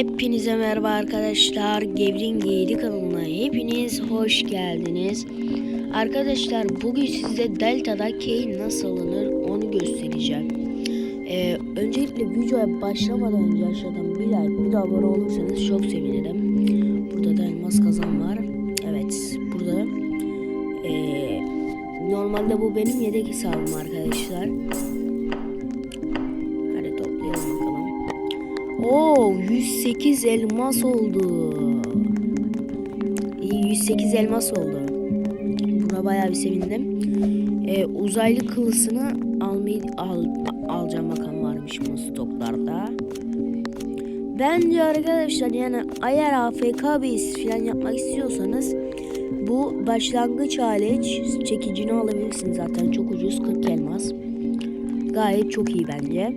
Hepinize merhaba arkadaşlar. Gevrin Geyli kanalına hepiniz hoş geldiniz. Arkadaşlar bugün size Delta'da key nasıl alınır onu göstereceğim. Ee, öncelikle videoya başlamadan önce aşağıdan bir like bir de abone olursanız çok sevinirim. Burada da elmas kazan var. Evet burada. Ee, normalde bu benim yedek hesabım arkadaşlar. Oo 108 elmas oldu. İyi 108 elmas oldu. Buna bayağı bir sevindim. Ee, uzaylı kılısını almayı al, alacağım bakalım varmış mı stoklarda. Bence arkadaşlar yani eğer AFK base falan yapmak istiyorsanız bu başlangıç hariç çekicini alabilirsiniz zaten çok ucuz 40 elmas. Gayet çok iyi bence.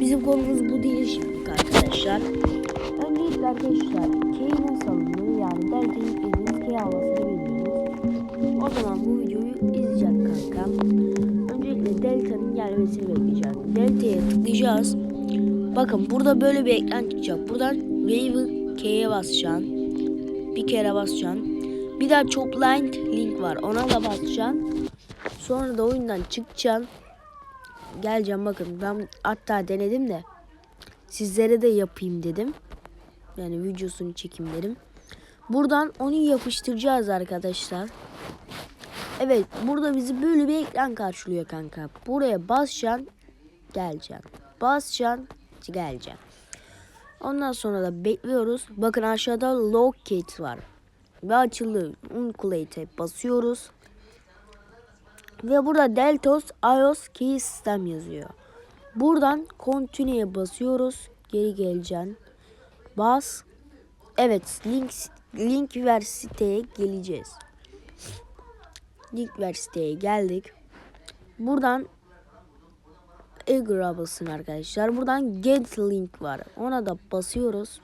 Bizim konumuz bu değil şimdi arkadaşlar. Öncelikle arkadaşlar key nasıl alınır yani Delta'yı yüklediğiniz key havasını bilmiyoruz. O zaman bu videoyu izleyecek kankam. Öncelikle Delta'nın gelmesini bekleyeceğiz. Delta'ya tıklayacağız. Bakın burada böyle bir ekran çıkacak. Buradan Wave K'ye basacaksın. Bir kere basacaksın. Bir daha Topline link var. Ona da basacaksın. Sonra da oyundan çıkacaksın geleceğim bakın ben hatta denedim de sizlere de yapayım dedim. Yani videosunu çekeyim dedim. Buradan onu yapıştıracağız arkadaşlar. Evet burada bizi böyle bir ekran karşılıyor kanka. Buraya basacaksın geleceksin. Basacaksın geleceksin. Ondan sonra da bekliyoruz. Bakın aşağıda locate var. Ve açıldı. Unculate'e basıyoruz. Ve burada Deltos iOS Key System yazıyor. Buradan Continue'ye basıyoruz. Geri geleceksin. Bas. Evet link link ver siteye geleceğiz. Link ver siteye geldik. Buradan Egra basın arkadaşlar. Buradan get link var. Ona da basıyoruz.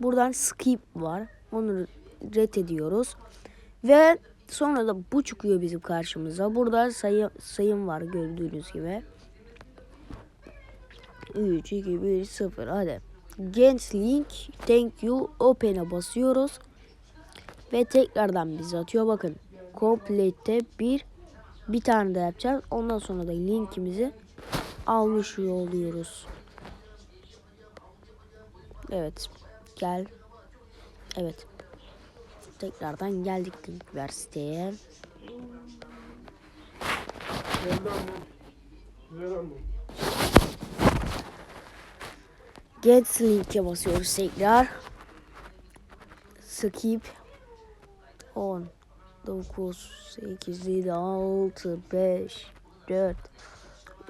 Buradan skip var. Onu ret ediyoruz. Ve Sonra da bu çıkıyor bizim karşımıza. Burada sayı, sayım var gördüğünüz gibi. 3, 2, 1, 0 hadi. Get link thank you open'a basıyoruz. Ve tekrardan bizi atıyor bakın. Complete'te bir bir tane de yapacağız. Ondan sonra da linkimizi almış oluyoruz. Evet. Gel. Evet. Tekrardan geldik üniversiteye. Get link'e basıyoruz tekrar. Skip 10 9 8 7 6 5 4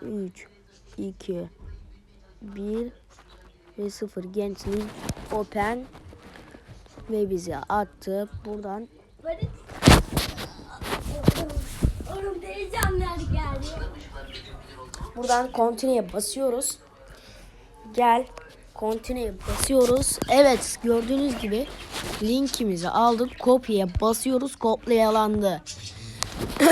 3 2 1 ve 0 Gent link open ve bizi attı. Buradan Oğlum teyzemler geldi. buradan continue'ye basıyoruz. Gel continue'ye basıyoruz. Evet gördüğünüz gibi linkimizi aldık. Kopyaya basıyoruz. Kopyalandı.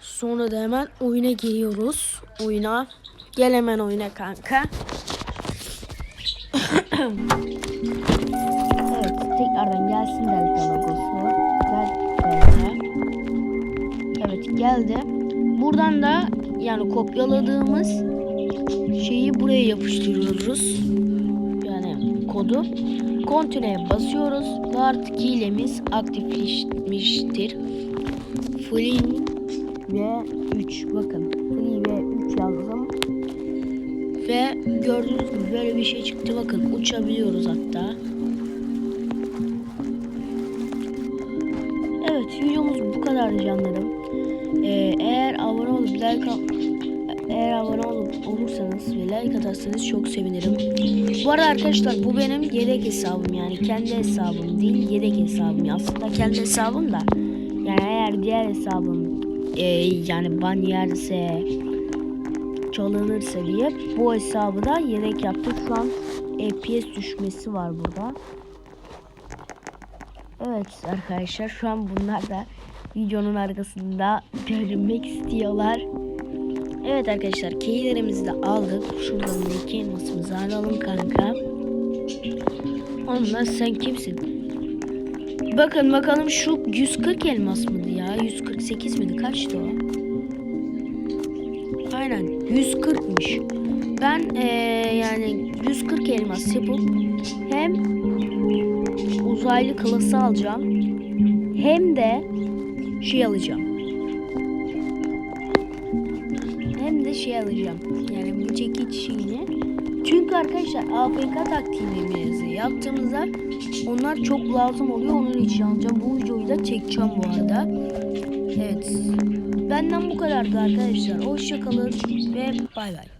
Sonra da hemen oyuna giriyoruz. Oyuna. Gel hemen oyuna kanka. Tekrardan gelsin Delta logosu. Delta. Evet geldi. Buradan da yani kopyaladığımız şeyi buraya yapıştırıyoruz. Yani kodu. Continue'ye basıyoruz ve artık hilemiz aktifleşmiştir. Fling ve 3 bakın. Fling ve 3 yazdım. Ve gördüğünüz gibi böyle bir şey çıktı. Bakın uçabiliyoruz hatta. Evet videomuz bu kadar canlarım. Ee, eğer abone olup like eğer abone olup olursanız ve like atarsanız çok sevinirim. Bu arada arkadaşlar bu benim yedek hesabım yani kendi hesabım değil yedek hesabım. Aslında kendi hesabım da yani eğer diğer hesabım e, yani ban yerse çalınırsa diye bu hesabı da yedek yaptık. Şu an FPS düşmesi var burada. Evet arkadaşlar şu an bunlar da videonun arkasında görünmek istiyorlar. Evet arkadaşlar keylerimizi de aldık. Şuradan da iki elmasımızı alalım kanka. Onlar sen kimsin? Bakın bakalım şu 140 elmas mıydı ya? 148 miydi? Kaçtı o? Aynen 140'mış. Ben eee, yani 140 elmas yapıp hem uzaylı klası alacağım hem de şey alacağım. Hem de şey alacağım. Yani bu çekiç şeyini. Çünkü arkadaşlar AFK taktiğimizi yaptığımızda onlar çok lazım oluyor. Onun için alacağım. Bu videoyu da çekeceğim bu arada. Evet. Benden bu kadardı arkadaşlar. Hoşçakalın ve bay bay.